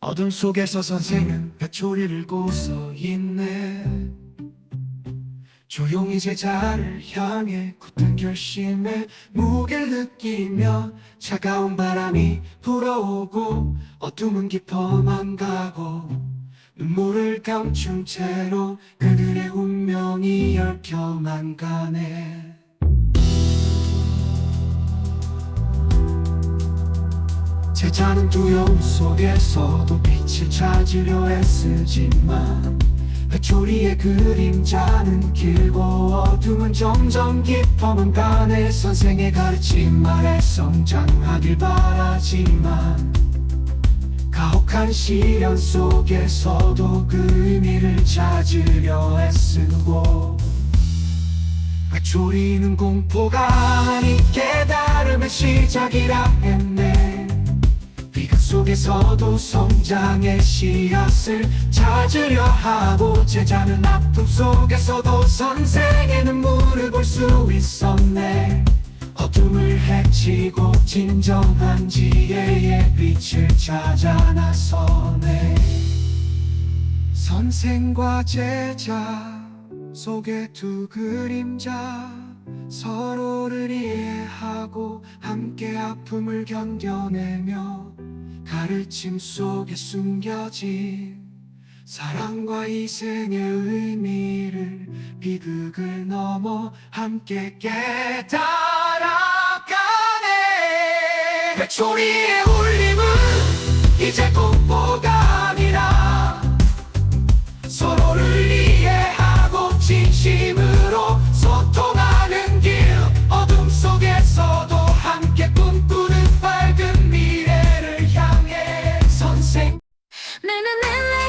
어둠 속에서 선생은 배초리를 고서 있네. 조용히 제자를 향해 굳은 결심에 무게를 느끼며 차가운 바람이 불어오고 어둠은 깊어만 가고 눈물을 감춘 채로 그들의 운명이 얽혀만 가네 제자는 두려움 속에서도 빛을 찾으려 애쓰지만 회초리의 그림자는 길고 어둠은 점점 깊어만 가네. 선생의 가르침 아래 성장하길 바라지만 가혹한 시련 속에서도 그 의미를 찾으려 애쓰고 회초리는 공포가 아닌 깨달음의 시작이라 했네 속에서도 성장의 씨앗을 찾으려 하고 제자는 아픔 속에서도 선생의 눈물을 볼 수 있었네. 어둠을 헤치고 진정한 지혜의 빛을 찾아 나서네. 선생과 제자 속의 두 그림자 서로를 이해하고 함께 아픔을 견뎌내며 가르침 속에 숨겨진 사랑과 이생의 의미를 비극을 넘어 함께 깨달아가네. 백소리의 울림은 이제 꽃보가 아니라 서로를 이해하고 진심